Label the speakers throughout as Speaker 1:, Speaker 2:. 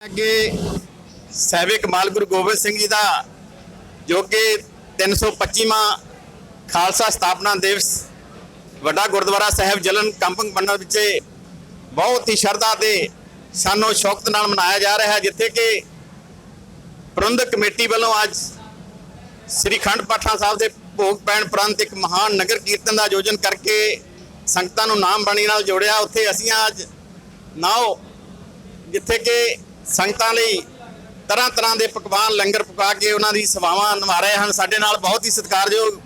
Speaker 1: ਅੱਗੇ ਸਹਿਬੇ ਕਮਾਲ ਗੁਰੂ ਗੋਬਿੰਦ ਸਿੰਘ ਜੀ ਦਾ ਜੋ ਕਿ 325ਵਾਂ ਖਾਲਸਾ ਸਥਾਪਨਾ ਦਿਵਸ ਵੱਡਾ ਗੁਰਦੁਆਰਾ ਸਾਹਿਬ ਜਲਨ ਕੰਪੰਗ ਪੰਡਤ ਵਿੱਚ ਬਹੁਤ ਹੀ ਸ਼ਰਧਾ ਤੇ ਸਾਨੋ ਸ਼ੌਕਤ ਨਾਲ ਮਨਾਇਆ ਜਾ ਰਿਹਾ ਹੈ, ਜਿੱਥੇ ਕਿ ਪ੍ਰਬੰਧਕ ਕਮੇਟੀ ਵੱਲੋਂ ਅੱਜ ਸ੍ਰੀ ਖੰਡ ਪਾਠਾ ਸਾਹਿਬ ਦੇ ਭੋਗ ਪੈਣ ਪ੍ਰੰਤ ਇੱਕ ਮਹਾਨ ਨਗਰ ਕੀਰਤਨ ਦਾ ਆਯੋਜਨ ਕਰਕੇ ਸੰਗਤਾਂ ਨੂੰ ਨਾਮ ਬਾਣੀ ਨਾਲ ਜੋੜਿਆ। ਉੱਥੇ ਅਸੀਂ ਅੱਜ ਨਾਓ, ਜਿੱਥੇ ਕਿ ਸੰਗਤਾਂ ਲਈ ਤਰ੍ਹਾਂ ਤਰ੍ਹਾਂ ਦੇ ਪਕਵਾਨ ਲੰਗਰ ਪਕਾ ਕੇ ਉਹਨਾਂ ਦੀ ਸੇਵਾਵਾਂ ਨਿਭਾ ਰਹੇ ਹਨ। ਸਾਡੇ ਨਾਲ ਬਹੁਤ ਹੀ ਸਤਿਕਾਰਯੋਗ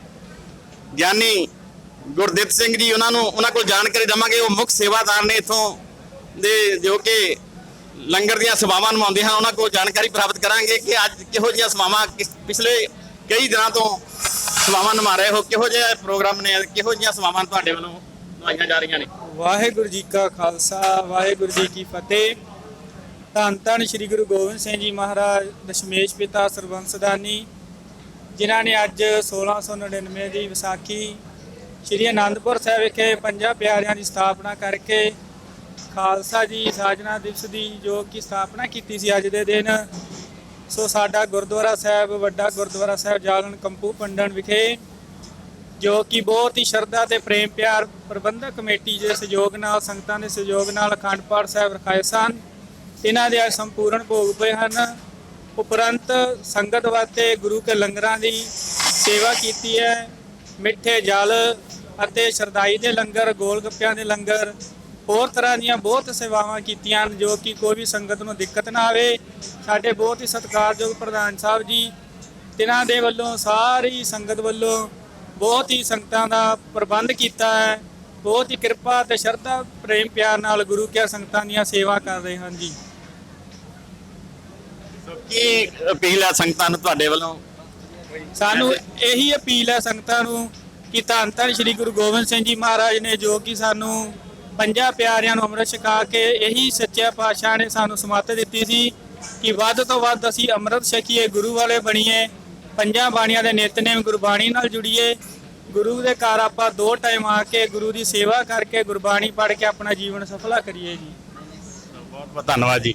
Speaker 1: ਗਿਆਨੀ ਗੁਰਦਿੱਤ ਸਿੰਘ ਜੀ, ਉਹਨਾਂ ਨੂੰ ਉਹਨਾਂ ਕੋਲ ਜਾਣਕਾਰੀ ਦਵਾਂਗੇ। ਉਹ ਮੁੱਖ ਸੇਵਾਦਾਰ ਨੇ ਇਥੋਂ ਦੇ, ਜੋ ਕਿ ਲੰਗਰ ਦੀਆਂ ਸੇਵਾਵਾਂ ਨਿਭਾਉਂਦੇ ਹਨ, ਉਹਨਾਂ ਕੋਲ ਜਾਣਕਾਰੀ ਪ੍ਰਾਪਤ ਕਰਾਂਗੇ ਕਿ ਅੱਜ ਕਿਹੋ ਜਿਹੀਆਂ ਸੇਵਾਵਾਂ ਪਿਛਲੇ ਕਈ ਦਿਨਾਂ ਤੋਂ ਸੇਵਾਵਾਂ ਨਿਭਾ ਰਹੇ ਹੋ। ਕਿਹੋ ਜਿਹੇ ਪ੍ਰੋਗਰਾਮ ਨੇ, ਕਿਹੋ ਜਿਹੀਆਂ ਸੇਵਾਵਾਂ ਤੁਹਾਡੇ ਵੱਲੋਂ ਨਿਭਾਈਆਂ ਜਾ ਰਹੀਆਂ ਨੇ?
Speaker 2: ਵਾਹਿਗੁਰੂ ਜੀ ਕਾ ਖਾਲਸਾ, ਵਾਹਿਗੁਰੂ ਜੀ ਕੀ ਫਤਿਹ। ਧੰਨ ਧੰਨ ਸ੍ਰੀ ਗੁਰੂ ਗੋਬਿੰਦ ਸਿੰਘ ਜੀ ਮਹਾਰਾਜ, ਦਸ਼ਮੇਸ਼ ਪਿਤਾ ਸਰਬੰਸਦਾਨੀ ਜਿਨ੍ਹਾਂ ਨੇ ਅੱਜ 1699 ਦੀ ਵਿਸਾਖੀ ਸ੍ਰੀ ਅਨੰਦਪੁਰ ਸਾਹਿਬ ਵਿਖੇ ਪੰਜਾਂ ਪਿਆਰਿਆਂ ਦੀ ਸਥਾਪਨਾ ਕਰਕੇ ਖਾਲਸਾ ਜੀ ਸਾਜਨਾ ਦਿਵਸ ਦੀ ਜੋ ਕਿ ਸਥਾਪਨਾ ਕੀਤੀ ਸੀ ਅੱਜ ਦੇ ਦਿਨ, ਸੋ ਸਾਡਾ ਗੁਰਦੁਆਰਾ ਸਾਹਿਬ, ਵੱਡਾ ਗੁਰਦੁਆਰਾ ਸਾਹਿਬ ਜਾਲਨ ਕੰਪੂ ਪੰਡਨ ਵਿਖੇ, ਜੋ ਕਿ ਬਹੁਤ ਹੀ ਸ਼ਰਧਾ ਤੇ ਪ੍ਰੇਮ ਪਿਆਰ ਪ੍ਰਬੰਧਕ ਕਮੇਟੀ ਦੇ ਸਹਿਯੋਗ ਨਾਲ, ਸੰਗਤਾਂ ਦੇ ਸਹਿਯੋਗ ਨਾਲ ਅਖੰਡ ਪਾਠ ਸਾਹਿਬ ਰਖਾਏ ਸਨ। ਇਹਨਾਂ ਦੇ ਅੱਜ ਸੰਪੂਰਨ ਭੋਗ ਪਏ ਹਨ। ਉਪਰੰਤ ਸੰਗਤ ਵਾਸਤੇ ਗੁਰੂ ਕੇ ਲੰਗਰਾਂ ਦੀ ਸੇਵਾ ਕੀਤੀ ਹੈ। ਮਿੱਠੇ ਜਲ ਅਤੇ ਸ਼ਰਦਾਈ ਦੇ ਲੰਗਰ, ਗੋਲ ਗੱਪਿਆਂ ਦੇ ਲੰਗਰ, ਹੋਰ ਤਰ੍ਹਾਂ ਦੀਆਂ ਬਹੁਤ ਸੇਵਾਵਾਂ ਕੀਤੀਆਂ ਹਨ, ਜੋ ਕਿ ਕੋਈ ਵੀ ਸੰਗਤ ਨੂੰ ਦਿੱਕਤ ਨਾ ਆਵੇ। ਸਾਡੇ ਬਹੁਤ ਹੀ ਸਤਿਕਾਰਯੋਗ ਪ੍ਰਧਾਨ ਸਾਹਿਬ ਜੀ, ਤਿਨਾਂ ਦੇ ਵੱਲੋਂ ਸਾਰੀ ਸੰਗਤ ਵੱਲੋਂ ਬਹੁਤ ਹੀ ਸੰਗਤਾਂ ਦਾ ਪ੍ਰਬੰਧ ਕੀਤਾ ਹੈ। ਬਹੁਤ ਹੀ ਕਿਰਪਾ ਤੇ ਸ਼ਰਧਾ, ਪ੍ਰੇਮ ਪਿਆਰ ਨਾਲ ਗੁਰੂ ਕੇ ਸੰਗਤਾਂ ਦੀਆਂ ਸੇਵਾ ਕਰ ਰਹੇ ਹਨ ਜੀ।
Speaker 1: ਕੀ ਅਪੀਲ ਹੈ ਸੰਗਤਾਂ ਨੂੰ ਤੁਹਾਡੇ ਵੱਲੋਂ?
Speaker 2: ਸਾਨੂੰ ਇਹੀ ਅਪੀਲ ਹੈ ਸੰਗਤਾਂ ਨੂੰ ਕਿ ਧੰਨ ਧੰਨ ਸ੍ਰੀ ਗੁਰੂ ਗੋਬਿੰਦ ਸਿੰਘ ਜੀ ਮਹਾਰਾਜ ਨੇ ਜੋ ਕਿ ਸਾਨੂੰ ਪੰਜਾਂ ਪਿਆਰਿਆਂ ਨੂੰ ਅੰਮ੍ਰਿਤ ਛਕਾ ਕੇ ਇਹੀ ਸੱਚੇ ਪਾਤਸ਼ਾਹ ਨੇ ਸਾਨੂੰ ਸਮੱਤ ਦਿੱਤੀ ਸੀ ਕਿ ਵੱਧ ਤੋਂ ਵੱਧ ਅਸੀਂ ਅੰਮ੍ਰਿਤ ਛਕੀਏ ਗੁਰੂ ਵਾਲੇ ਬਣੀਏ ਪੰਜਾਂ ਬਾਣੀਆਂ ਦੇ ਨਿਤਨੇਮ ਗੁਰਬਾਣੀ ਨਾਲ ਜੁੜੀਏ। ਗੁਰੂ ਦੇ ਘਰ ਆਪਾਂ ਦੋ ਟਾਈਮ ਆ ਕੇ ਗੁਰੂ ਦੀ ਸੇਵਾ ਕਰਕੇ ਗੁਰਬਾਣੀ ਪੜ੍ਹ ਕੇ ਆਪਣਾ ਜੀਵਨ ਸਫਲਾ ਕਰੀਏ ਜੀ।
Speaker 1: ਬਹੁਤ ਬਹੁਤ ਧੰਨਵਾਦ ਜੀ।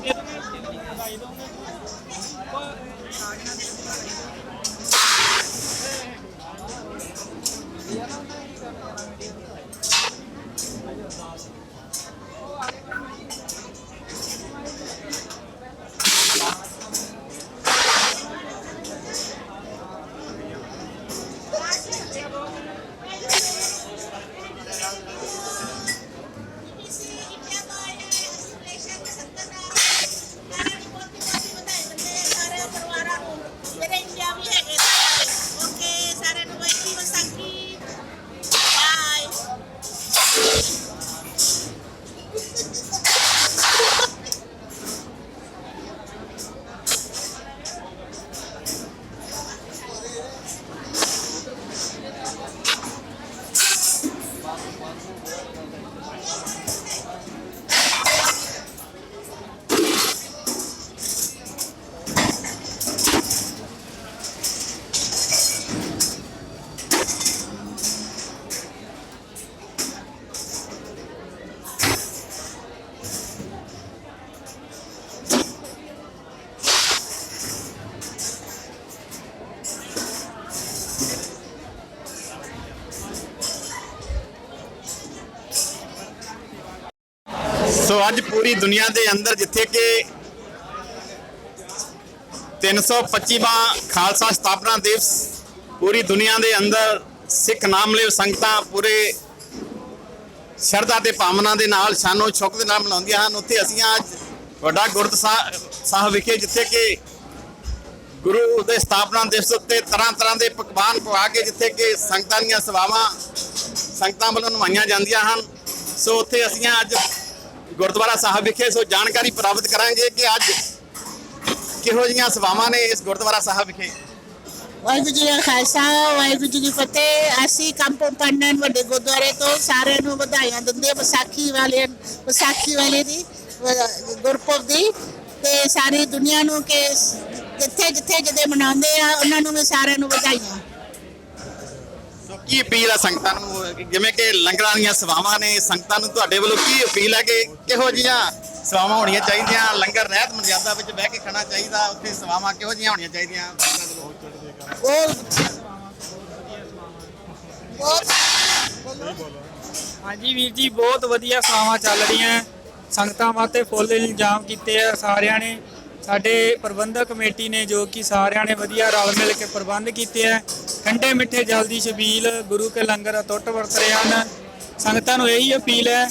Speaker 2: 大移动的，大移动的，
Speaker 3: 我。
Speaker 1: ਸੋ ਅੱਜ ਪੂਰੀ ਦੁਨੀਆ ਦੇ ਅੰਦਰ ਜਿੱਥੇ ਕਿ 325ਵਾਂ ਖਾਲਸਾ ਸਥਾਪਨਾ ਦਿਵਸ, ਪੂਰੀ ਦੁਨੀਆ ਦੇ ਅੰਦਰ ਸਿੱਖ ਨਾਮਲੇਵ ਸੰਗਤਾਂ ਪੂਰੇ ਸ਼ਰਧਾ ਤੇ ਭਾਵਨਾ ਦੇ ਨਾਲ, ਸ਼ਾਨੋ ਸ਼ੌਕ ਦੇ ਨਾਲ ਮਨਾਉਂਦੀਆਂ ਹਨ। ਉੱਥੇ ਅਸੀਂ ਅੱਜ ਵੱਡਾ ਗੁਰਦ ਸਾਹਿਬ ਸਾਹਿਬ ਵਿਖੇ, ਜਿੱਥੇ ਕਿ ਗੁਰੂ ਦੇ ਸਥਾਪਨਾ ਦਿਵਸ ਉੱਤੇ ਤਰ੍ਹਾਂ ਤਰ੍ਹਾਂ ਦੇ ਪਕਵਾਨ ਪਵਾ ਕੇ ਜਿੱਥੇ ਕਿ ਸੰਗਤਾਂ ਦੀਆਂ ਸੇਵਾਵਾਂ ਸੰਗਤਾਂ ਵੱਲੋਂ ਨਿਭਾਈਆਂ ਜਾਂਦੀਆਂ ਹਨ। ਸੋ ਉੱਥੇ ਅਸੀਂ ਅੱਜ ਗੁਰਦੁਆਰਾ ਸਾਹਿਬ ਵਿਖੇ ਸੋ ਜਾਣਕਾਰੀ ਪ੍ਰਾਪਤ ਕਰਾਂਗੇ ਕਿ ਅੱਜ ਕਿਹੋ ਜਿਹੀਆਂ ਸੇਵਾਵਾਂ ਨੇ ਇਸ ਗੁਰਦੁਆਰਾ ਸਾਹਿਬ ਵਿਖੇ?
Speaker 3: ਵਾਹਿਗੁਰੂ ਜੀ ਕਾ ਖਾਲਸਾ, ਵਾਹਿਗੁਰੂ ਜੀ ਕੀ ਫਤਿਹ। ਅਸੀਂ ਕੰਪੋਂ ਪੰਡਨ ਵੱਡੇ ਗੁਰਦੁਆਰੇ ਤੋਂ ਸਾਰਿਆਂ ਨੂੰ ਵਧਾਈਆਂ ਦਿੰਦੇ ਵਿਸਾਖੀ ਵਾਲੇ ਵਿਸਾਖੀ ਵਾਲੇ ਦੀ ਗੁਰਪੁਰਬ ਦੀ। ਤੇ ਸਾਰੀ ਦੁਨੀਆ ਨੂੰ ਕਿ ਜਿੱਥੇ ਜਿੱਥੇ ਜਿਹਦੇ ਮਨਾਉਂਦੇ ਆ, ਉਹਨਾਂ ਨੂੰ ਵੀ ਸਾਰਿਆਂ ਨੂੰ ਵਧਾਈਆਂ।
Speaker 1: ਕੀ ਅਪੀਲ ਹੈ ਸੰਗਤਾਂ ਨੂੰ? ਜਿਵੇਂ ਕਿ ਲੰਗਰਾਂ ਦੀਆਂ ਸੇਵਾਵਾਂ ਨੇ ਸੰਗਤਾਂ ਨੂੰ ਤੁਹਾਡੇ ਵੱਲੋਂ ਕੀ ਅਪੀਲ ਹੈ ਕਿ ਕਿਹੋ ਜਿਹੀਆਂ ਸੇਵਾਵਾਂ ਹੋਣੀਆਂ ਚਾਹੀਦੀਆਂ? ਲੰਗਰ ਰਹਿਤ ਮਰਜ਼ਾਦਾ ਵਿੱਚ ਬਹਿ ਕੇ ਖਾਣਾ ਚਾਹੀਦਾ ਉੱਥੇ ਸੇਵਾਵਾਂ ਕਿਹੋ ਜਿਹੀਆਂ ਹੋਣੀਆਂ ਚਾਹੀਦੀਆਂ? ਸੰਗਤਾਂ ਦੇ ਵੱਲੋਂ?
Speaker 3: ਉਹ ਬਹੁਤ
Speaker 2: ਹਾਂਜੀ ਵੀਰ ਜੀ ਬਹੁਤ ਵਧੀਆ ਸੇਵਾਵਾਂ ਚੱਲ ਰਹੀਆਂ। ਸੰਗਤਾਂ ਵਾਸਤੇ ਫੁੱਲ ਇੰਤਜ਼ਾਮ ਕੀਤੇ ਆ ਸਾਰਿਆਂ ਨੇ। ਸਾਡੇ ਪ੍ਰਬੰਧਕ ਕਮੇਟੀ ਨੇ ਜੋ ਕਿ ਸਾਰਿਆਂ ਨੇ ਵਧੀਆ ਰਲ ਮਿਲ ਕੇ ਪ੍ਰਬੰਧ ਕੀਤੇ ਆ। ਠੰਡੇ ਮਿੱਠੇ ਜਲ ਦੀ ਛਬੀਲ ਗੁਰੂ ਕੇ ਲੰਗਰ ਅਟੁੱਟ ਵਰਤ ਰਹੇ ਹਨ। ਸੰਗਤਾਂ ਨੂੰ ਇਹੀ ਅਪੀਲ ਹੈ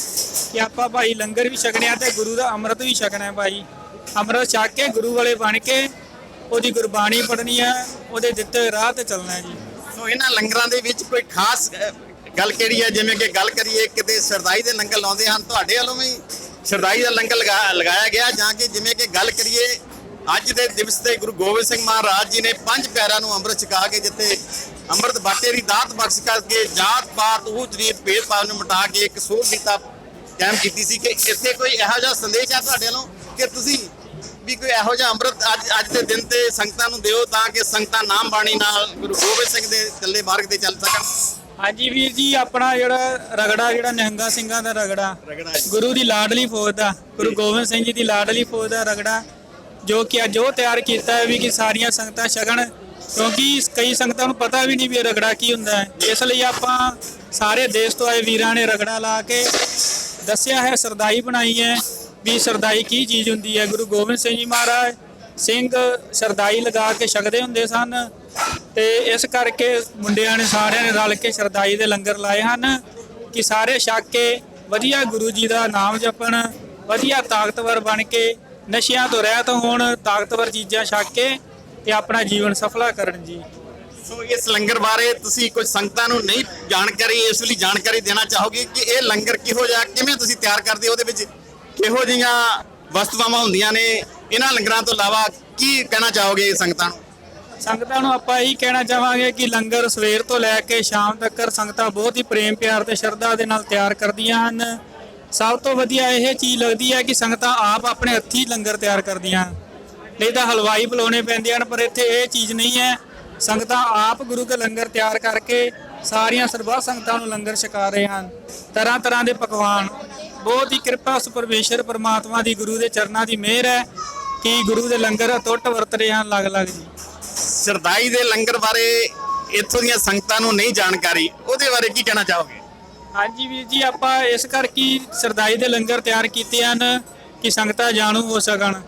Speaker 2: ਕਿ ਆਪਾਂ ਭਾਈ ਲੰਗਰ ਵੀ ਛਕਣਿਆ ਤੇ ਗੁਰੂ ਦਾ ਅੰਮ੍ਰਿਤ ਵੀ ਛਕਣਾ ਹੈ ਭਾਈ। ਅੰਮ੍ਰਿਤ ਛਕ ਕੇ ਗੁਰੂ ਵਾਲੇ ਬਣ ਕੇ ਉਹਦੀ ਗੁਰਬਾਣੀ ਪੜ੍ਹਨੀ ਹੈ, ਉਹਦੇ ਦਿੱਤੇ ਰਾਹ ਤੇ ਚੱਲਣਾ ਹੈ ਜੀ।
Speaker 1: ਸੋ ਇਹਨਾਂ ਲੰਗਰਾਂ ਦੇ ਵਿੱਚ ਕੋਈ ਖਾਸ ਗੱਲ ਕਿਹੜੀ ਹੈ? ਜਿਵੇਂ ਕਿ ਗੱਲ ਕਰੀਏ, ਕਿਤੇ ਸਰਦਾਈ ਦੇ ਲੰਗਰ ਲਾਉਂਦੇ ਹਨ, ਤੁਹਾਡੇ ਵੱਲੋਂ ਵੀ ਸਰਦਾਈ ਦਾ ਲੰਗਰ ਲਗਾ- ਲਗਾਇਆ ਗਿਆ ਜਾਂ ਕਿ ਜਿਵੇਂ ਕਿ ਗੱਲ ਕਰੀਏ ਅੱਜ ਦੇ ਦਿਵਸ ਤੇ ਗੁਰੂ ਗੋਬਿੰਦ ਸਿੰਘ ਮਹਾਰਾਜ ਜੀ ਨੇ ਪੰਜ ਪਿਆਰਿਆਂ ਨੂੰ ਅੰਮ੍ਰਿਤ ਛਕਾ ਕੇ ਜਿੱਥੇ ਅੰਮ੍ਰਿਤ ਬਾਟੇ ਦੀ ਦਾਤ ਬਖਸ਼ ਕਰਕੇ ਜਾਤ ਪਾਤ ਊਚ ਨੀਚ ਭੇਦਭਾਵ ਨੂੰ ਮਿਟਾ ਕੇ ਇੱਕ ਸੂਰ ਦਿੱਤਾ ਕਾਇਮ ਕੀਤੀ ਸੀ ਕਿ ਇੱਥੇ ਕੋਈ ਇਹੋ ਜਿਹਾ ਸੰਦੇਸ਼ ਹੈ ਤੁਹਾਡੇ ਵੱਲੋਂ ਕਿ ਤੁਸੀਂ ਵੀ ਕੋਈ ਇਹੋ ਜਿਹਾ ਅੰਮ੍ਰਿਤ ਅੱਜ ਅੱਜ ਦੇ ਦਿਨ ਤੇ ਸੰਗਤਾਂ ਨੂੰ ਦਿਓ ਤਾਂ ਕਿ ਸੰਗਤਾਂ ਨਾਮ ਬਾਣੀ ਨਾਲ ਗੁਰੂ ਗੋਬਿੰਦ ਸਿੰਘ ਦੇ ਚੱਲੇ ਮਾਰਗ ਤੇ ਚੱਲ ਸਕਣ?
Speaker 2: ਹਾਂਜੀ ਵੀਰ ਜੀ ਆਪਣਾ ਜਿਹੜਾ ਰਗੜਾ ਜਿਹੜਾ ਨਿਹੰਗਾ ਸਿੰਘਾਂ ਦਾ ਰਗੜਾ
Speaker 1: ਰਗੜਾ
Speaker 2: ਗੁਰੂ ਦੀ ਲਾਡਲੀ ਫੌਜ ਦਾ ਗੁਰੂ ਗੋਬਿੰਦ ਸਿੰਘ ਜੀ ਦੀ ਲਾਡਲੀ ਫੌਜ ਦਾ ਰਗੜਾ ਜੋ ਕਿ ਅੱਜ ਉਹ ਤਿਆਰ ਕੀਤਾ ਹੈ ਵੀ ਕਿ ਸਾਰੀਆਂ ਸੰਗਤਾਂ ਛਕਣ ਕਿਉਂਕਿ ਕਈ ਸੰਗਤਾਂ ਨੂੰ ਪਤਾ ਵੀ ਨਹੀਂ ਵੀ ਇਹ ਰਗੜਾ ਕੀ ਹੁੰਦਾ ਹੈ। ਇਸ ਲਈ ਆਪਾਂ ਸਾਰੇ ਦੇਸ਼ ਤੋਂ ਆਏ ਵੀਰਾਂ ਨੇ ਰਗੜਾ ਲਾ ਕੇ ਦੱਸਿਆ ਹੈ, ਸਰਦਾਈ ਬਣਾਈ ਹੈ ਵੀ ਸਰਦਾਈ ਕੀ ਚੀਜ਼ ਹੁੰਦੀ ਹੈ। ਗੁਰੂ ਗੋਬਿੰਦ ਸਿੰਘ ਜੀ ਮਹਾਰਾਜ ਸਿੰਘ ਸਰਦਾਈ ਲਗਾ ਕੇ ਛਕਦੇ ਹੁੰਦੇ ਸਨ ਤੇ ਇਸ ਕਰਕੇ ਮੁੰਡਿਆਂ ਨੇ ਸਾਰਿਆਂ ਨੇ ਰਲ ਕੇ ਸਰਦਾਈ ਦੇ ਲੰਗਰ ਲਾਏ ਹਨ ਕਿ ਸਾਰੇ ਛਕ ਕੇ ਵਧੀਆ ਗੁਰੂ ਜੀ ਦਾ ਨਾਮ ਜਪਣ, ਵਧੀਆ ਤਾਕਤਵਰ ਬਣ ਕੇ ਨਸ਼ਿਆਂ ਤੋਂ ਰਹਿਤ ਹੋਣ ਤਾਕਤਵਰ ਚੀਜ਼ਾਂ ਛਕ ਕੇ ਤੇ ਆਪਣਾ ਜੀਵਨ ਸਫਲਾ ਕਰਨ ਜੀ।
Speaker 1: ਸੋ ਇਸ ਲੰਗਰ ਬਾਰੇ ਤੁਸੀਂ ਕੁਝ ਸੰਗਤਾਂ ਨੂੰ ਨਹੀਂ ਜਾਣਕਾਰੀ ਇਸ ਲਈ ਜਾਣਕਾਰੀ ਦੇਣਾ ਚਾਹੋਗੇ ਕਿ ਇਹ ਲੰਗਰ ਕਿਹੋ ਜਿਹਾ ਕਿਵੇਂ ਤੁਸੀਂ ਤਿਆਰ ਕਰਦੇ ਹੋ? ਉਹਦੇ ਵਿੱਚ ਕਿਹੋ ਜਿਹੀਆਂ ਵਸਤੂਆਂ ਹੁੰਦੀਆਂ ਨੇ? ਇਹਨਾਂ ਲੰਗਰਾਂ ਤੋਂ ਇਲਾਵਾ ਕੀ ਕਹਿਣਾ ਚਾਹੋਗੇ ਸੰਗਤਾਂ ਨੂੰ?
Speaker 2: ਸੰਗਤਾਂ ਨੂੰ ਆਪਾਂ ਇਹੀ ਕਹਿਣਾ ਚਾਹਾਂਗੇ ਕਿ ਲੰਗਰ ਸਵੇਰ ਤੋਂ ਲੈ ਕੇ ਸ਼ਾਮ ਤੱਕ ਸੰਗਤਾਂ ਬਹੁਤ ਹੀ ਪ੍ਰੇਮ ਪਿਆਰ ਤੇ ਸ਼ਰਧਾ ਦੇ ਨਾਲ ਤਿਆਰ ਕਰਦੀਆਂ ਹਨ। ਸਭ ਤੋਂ ਵਧੀਆ ਇਹ ਚੀਜ਼ ਲੱਗਦੀ ਹੈ ਕਿ ਸੰਗਤਾਂ ਆਪ ਆਪਣੇ ਹੱਥੀਂ ਲੰਗਰ ਤਿਆਰ ਕਰਦੀਆਂ। ਨਹੀਂ ਤਾਂ ਹਲਵਾਈ ਬੁਲਾਉਣੇ ਪੈਂਦੇ ਹਨ, ਪਰ ਇੱਥੇ ਇਹ ਚੀਜ਼ ਨਹੀਂ ਹੈ। ਸੰਗਤਾਂ ਆਪ ਗੁਰੂ ਕੇ ਲੰਗਰ ਤਿਆਰ ਕਰਕੇ ਸਾਰੀਆਂ ਸਰਬੱਤ ਸੰਗਤਾਂ ਨੂੰ ਲੰਗਰ ਛਕਾ ਰਹੇ ਹਨ। ਤਰ੍ਹਾਂ ਤਰ੍ਹਾਂ ਦੇ ਪਕਵਾਨ। ਬਹੁਤ ਹੀ ਕਿਰਪਾ ਉਸ ਪਰਮਾਤਮਾ ਦੀ, ਗੁਰੂ ਦੇ ਚਰਨਾਂ ਦੀ ਮਿਹਰ ਹੈ ਕਿ ਗੁਰੂ ਦੇ ਲੰਗਰ ਅਟੁੱਟ ਵਰਤ ਰਹੇ ਹਨ ਅਲੱਗ-ਅਲੱਗ ਜੀ।
Speaker 1: ਸਰਦਾਈ ਦੇ ਲੰਗਰ ਬਾਰੇ ਇੱਥੋਂ ਦੀਆਂ ਸੰਗਤਾਂ ਨੂੰ ਨਹੀਂ ਜਾਣਕਾਰੀ, ਉਹਦੇ ਬਾਰੇ ਕੀ ਕਹਿਣਾ ਚਾਹੋਗੇ?
Speaker 2: ਹਾਂਜੀ ਵੀਰ ਜੀ, ਆਪਾਂ ਇਸ ਕਰਕੇ ਹੀ ਸਰਦਾਈ ਦੇ ਲੰਗਰ ਤਿਆਰ ਕੀਤੇ ਹਨ? ਕਿ ਸੰਗਤਾਂ ਜਾਣੂ ਹੋ ਸਕਣ?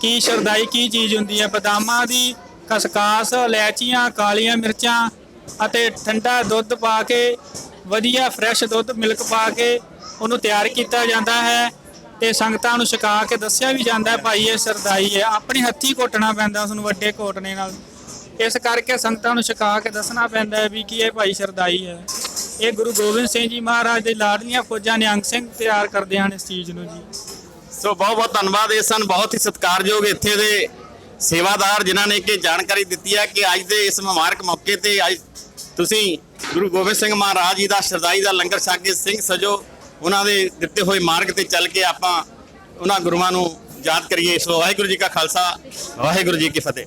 Speaker 2: ਕਿ ਸਰਦਾਈ ਕੀ ਚੀਜ਼ ਹੁੰਦੀ ਹੈ? ਬਦਾਮਾਂ ਦੀ ਖਸਕਾਸ ਇਲਾਇਚੀਆਂ, ਕਾਲੀਆਂ ਮਿਰਚਾਂ ਅਤੇ ਠੰਡਾ ਦੁੱਧ ਪਾ ਕੇ, ਵਧੀਆ ਫਰੈਸ਼ ਦੁੱਧ ਮਿਲਕ ਪਾ ਕੇ ਉਹਨੂੰ ਤਿਆਰ ਕੀਤਾ ਜਾਂਦਾ ਹੈ ਤੇ ਸੰਗਤਾਂ ਨੂੰ ਛਕਾ ਕੇ ਦੱਸਿਆ ਵੀ ਜਾਂਦਾ ਭਾਈ, ਇਹ ਸਰਦਾਈ ਹੈ। ਆਪਣੇ ਹੱਥੀਂ ਘੋਟਣਾ ਪੈਂਦਾ, ਉਸ ਨੂੰ ਵੱਡੇ ਘੋਟਣੇ ਨਾਲ। ਇਸ ਕਰਕੇ ਸੰਗਤਾਂ ਨੂੰ ਛਕਾ ਕੇ ਦੱਸਣਾ ਪੈਂਦਾ ਵੀ ਕੀ ਇਹ ਭਾਈ ਸਰਦਾਈ ਹੈ। ਇਹ ਗੁਰੂ ਗੋਬਿੰਦ ਸਿੰਘ ਜੀ ਮਹਾਰਾਜ ਦੇ ਲਾਡਲੀਆਂ ਫੌਜਾਂ ਨਿਹੰਗ ਸਿੰਘ ਤਿਆਰ ਕਰਦੇ ਹਨ ਇਸ ਚੀਜ਼ ਨੂੰ ਜੀ।
Speaker 1: ਸੋ ਬਹੁਤ ਬਹੁਤ ਧੰਨਵਾਦ, ਇਹ ਸਨ ਬਹੁਤ ਹੀ ਸਤਿਕਾਰਯੋਗ ਇੱਥੇ ਦੇ ਸੇਵਾਦਾਰ ਜਿਨ੍ਹਾਂ ਨੇ ਕਿ ਜਾਣਕਾਰੀ ਦਿੱਤੀ ਹੈ ਕਿ ਅੱਜ ਦੇ ਇਸ ਮੁਬਾਰਕ ਮੌਕੇ ਤੇ ਅੱਜ ਤੁਸੀਂ ਗੁਰੂ ਗੋਬਿੰਦ ਸਿੰਘ ਮਹਾਰਾਜ ਜੀ ਦਾ ਸ਼ਰਦਾਈ ਦਾ ਲੰਗਰ ਛਕ ਕੇ ਸਿੰਘ ਸਜੋ ਉਹਨਾਂ ਦੇ ਦਿੱਤੇ ਹੋਏ ਮਾਰਗ ਤੇ ਚੱਲ ਕੇ ਆਪਾਂ ਉਹਨਾਂ ਗੁਰੂਆਂ ਨੂੰ ਯਾਦ ਕਰੀਏ। ਸੋ ਵਾਹਿਗੁਰੂ ਜੀ ਕਾ ਖਾਲਸਾ, ਵਾਹਿਗੁਰੂ ਜੀ ਕੀ ਫਤਿਹ।